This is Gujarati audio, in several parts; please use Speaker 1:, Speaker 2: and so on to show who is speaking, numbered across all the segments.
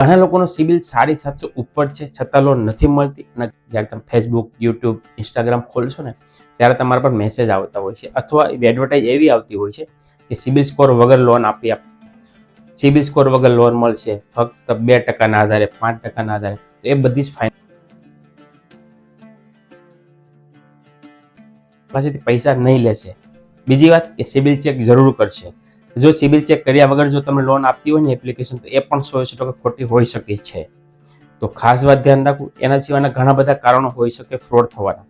Speaker 1: ઘણા લોકોનો સિબિલ સાડી સાતસો ઉપર છે, છતાં લોન નથી મળતી. અને જ્યારે તમે ફેસબુક યુટ્યુબ ઇન્સ્ટાગ્રામ ખોલશો ને, ત્યારે તમારા પર મેસેજ આવતા હોય છે. અથવા એડવર્ટાઇઝ એવી આવતી હોય છે કે સિબિલ સ્કોર વગર લોન આપી આપ. સિબિલ સ્કોર વગર લોન મળશે, ફક્ત બે ટકાના આધારે, પાંચ ટકાના આધારે. તો એ બધી જ ફાઇન પાસેથી પૈસા નહીં લેશે. બીજી વાત કે સિબિલ ચેક જરૂર કરશે. જો સિબિલ ચેક કર્યા વગર જો તમે લોન આપતી હોય ને એપ્લિકેશન તો એ પણ સો ટકા ખોટી હોઈ શકે છે. તો ખાસ વાત ધ્યાન રાખવું, એના સિવાયના ઘણા બધા કારણો હોઈ શકે ફ્રોડ થવાના.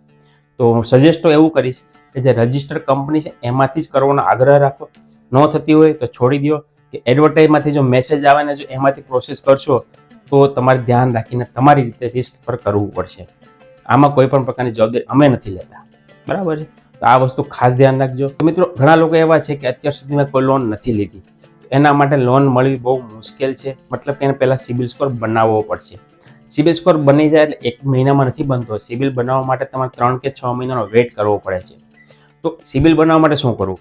Speaker 1: તો હું સજેસ્ટ તો એવું કરીશ કે જે રજિસ્ટર્ડ કંપની છે, એમાંથી જ કરવાનો આગ્રહ રાખો. ન થતી હોય તો છોડી દો કે એડવર્ટાઇઝમાંથી જો મેસેજ આવે ને જો એમાંથી પ્રોસેસ કરશો, તો તમારે ધ્યાન રાખીને તમારી રીતે રિસ્ક પર કરવું પડશે. આમાં કોઈ પણ પ્રકારની જવાબદારી અમે નથી લેતા. બરાબર છે? તો આ વસ્તુ ખાસ ધ્યાન રાખજો. મિત્રો, ઘણા લોકો એવા છે કે અત્યાર સુધીમાં કોઈ લોન નથી લીધી. એના માટે લોન મળવી બહુ મુશ્કેલ છે. મતલબ કે એને પહેલાં સિબિલ સ્કોર બનાવવો પડશે. સિબિલ સ્કોર બની જાય એટલે એક મહિનામાં નથી બનતો. સિબિલ બનાવવા માટે તમારે ત્રણ કે છ મહિનાનો વેઇટ કરવો પડે છે. તો સિબિલ બનાવવા માટે શું કરવું?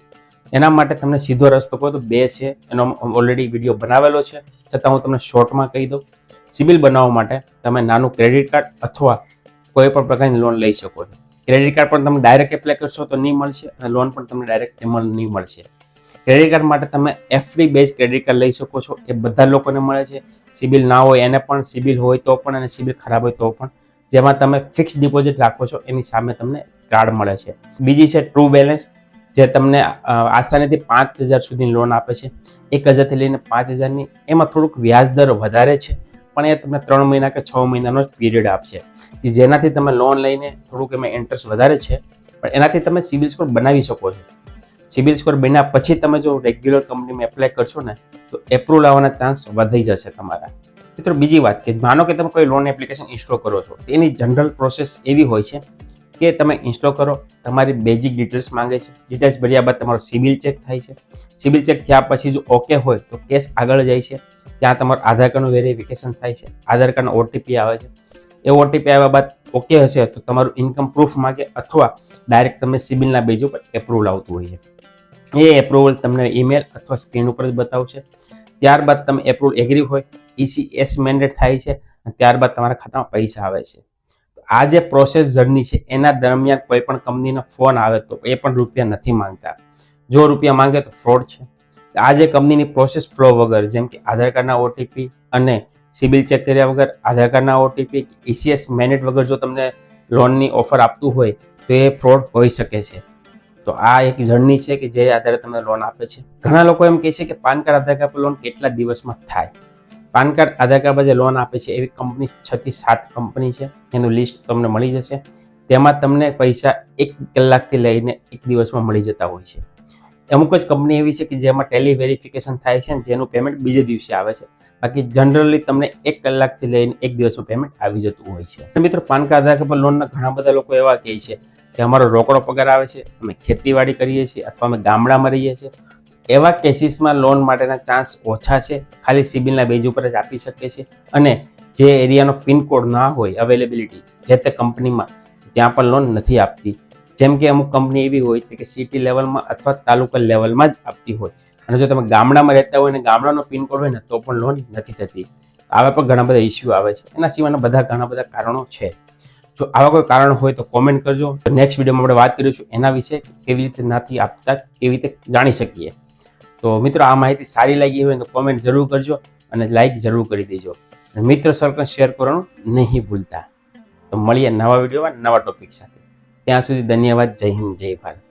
Speaker 1: એના માટે તમને સીધો રસ્તો કહો તો બે છે. એનો ઓલરેડી વીડિયો બનાવેલો છે. છતાં હું તમને શોર્ટમાં કહી દઉં. સિબિલ બનાવવા માટે તમે નાનું ક્રેડિટ કાર્ડ અથવા કોઈ પણ પ્રકારની લોન લઈ શકો છો. ક્રેડિટ કાર્ડ પણ તમે ડાયરેક્ટ એપ્લાય કરશો તો નહીં મળશે અને લોન પણ તમને ડાયરેક્ટ એમાં નહીં મળશે. ક્રેડિટ કાર્ડ માટે તમે એફડી બેઝ ક્રેડિટ કાર્ડ લઈ શકો છો. એ બધા લોકોને મળે છે. સિબિલ ના હોય એને પણ સિબિલ હોય તો પણ અને સિબિલ ખરાબ હોય તો પણ. જેમાં તમે ફિક્સ ડિપોઝિટ રાખો છો, એની સામે તમને કાર્ડ મળે છે. બીજી છે ટ્રુ બેલેન્સ જે તમને આસાનીથી પાંચ હજાર સુધીની લોન આપે છે. એક હજારથી લઈને પાંચ હજારની એમાં થોડુંક વ્યાજ દર વધારે છે. પણ એ તમને ત્રણ મહિના કે છ મહિનાનો જ પીરિયડ આપશે. કે જેનાથી તમે લોન લઈને થોડુંક એમાં ઇન્ટરેસ્ટ વધારે છે, પણ એનાથી તમે સિબિલ સ્કોર બનાવી શકો છો. સિબિલ સ્કોર બન્યા પછી તમે જો રેગ્યુલર કંપનીમાં એપ્લાય કરશો ને, તો એપ્રુવલ આવવાના ચાન્સ વધી જશે તમારા. મિત્રો, બીજી વાત કે માનો કે તમે કોઈ લોન એપ્લિકેશન ઇન્સ્ટોલ કરો છો તેની જનરલ પ્રોસેસ એવી હોય છે કે તમે ઇન્સ્ટોલ કરો, તમારી બેઝિક ડિટેલ્સ માંગે છે. ડિટેલ્સ ભર્યા બાદ તમારો સિવિલ ચેક થાય છે. સિબિલ ચેક થયા પછી જો ઓકે હોય તો કેસ આગળ જાય છે. ત્યાં તમારું આધાર કાર્ડનું વેરિફિકેશન થાય છે, આધાર કાર્ડનો ઓટીપી આવે છે. એ ઓટીપી આવ્યા બાદ ઓકે હશે તો તમારું ઇન્કમ પ્રૂફ માગે અથવા ડાયરેક્ટ તમને સિબિલના બેજ ઉપર એપ્રુવલ આવતું હોય છે. એ એપ્રુવલ તમને ઈમેલ અથવા સ્ક્રીન ઉપર જ બતાવશે. ત્યારબાદ તમે એપ્રુવલ એગ્રી હોય ઈસીએસ મેન્ડેટ થાય છે, અને ત્યારબાદ તમારા ખાતામાં પૈસા આવે છે. આ જે પ્રોસેસ જર્ની છે, એના દરમિયાન કોઈ પણ કંપનીનો ફોન આવે તો એ પણ રૂપિયા નથી માંગતા. જો રૂપિયા માંગે તો ફ્રોડ છે. આ જે કંપનીની પ્રોસેસ ફ્લો વગર, જેમ કે આધાર કાર્ડના ઓટીપી અને સિબિલ ચેક કર્યા વગર, આધાર કાર્ડના ઓટીપી ઈસીએસ મેનેટ વગર જો તમને લોનની ઓફર આપતું હોય, તો એ ફ્રોડ હોઈ શકે છે. તો આ એક જર્ની છે કે જે આધારે તમને લોન આપે છે. ઘણા લોકો એમ કહે છે કે પાન કાર્ડ, આધાર કાર્ડ પર લોન કેટલા દિવસમાં થાય? પાન કાર્ડ, આધાર કાર્ડ પર જે લોન આપે છે એવી કંપની છ થી સાત કંપની છે. એનું લિસ્ટ તમને મળી જશે. તેમાં તમને પૈસા એક કલાકથી લઈને એક દિવસમાં મળી જતા હોય છે. અમુક જ કંપની એવી છે કે જેમાં ટેલી વેરિફિકેશન થાય છે જેનું પેમેન્ટ બીજે દિવસે આવે છે. બાકી જનરલી તમને એક કલાકથી લઈને એક દિવસનું પેમેન્ટ આવી જતું હોય છે. મિત્રો પાન કાર્ડ આધાર પર લોનના ઘણા બધા લોકો એવા કહે છે કે અમારો રોકડો પગાર આવે છે, અમે ખેતીવાડી કરીએ છીએ અથવા અમે ગામડામાં રહીએ છીએ. એવા કેસીસમાં લોન માટેના ચાન્સ ઓછા છે. ખાલી સિબિલના બેઝ ઉપર જ આપી શકે છે. અને જે એરિયાનો પિનકોડ ના હોય અવેલેબિલિટી જે તે કંપનીમાં ત્યાં પણ લોન નથી આપતી. જેમ કે અમુક કંપની એવી હોય કે સિટી લેવલમાં અથવા તાલુકા લેવલમાં જ આપતી હોય. અને જો તમે ગામડામાં રહેતા હોય અને ગામડાનો પિનકોડ હોય ને, તો પણ લોન નથી થતી. આવા પણ ઘણા બધા ઇસ્યુ આવે છે. એના સિવાયના બધા ઘણા બધા કારણો છે. જો આવા કોઈ કારણ હોય તો કોમેન્ટ કરજો. નેક્સ્ટ વિડીયોમાં આપણે વાત કરીશું એના વિશે કેવી રીતે નથી આપતા, કેવી રીતે જાણી શકીએ. તો મિત્રો, આ માહિતી સારી લાગી હોય તો કોમેન્ટ જરૂર કરજો અને લાઇક જરૂર કરી દેજો. મિત્ર સર્કલ શેર કરવાનું નહીં ભૂલતા. તો મળીએ નવા વિડીયોમાં નવા ટોપિક સાથે. ત્યાં સુધી ધન્યવાદ. જય હિન્દ જય ભારત.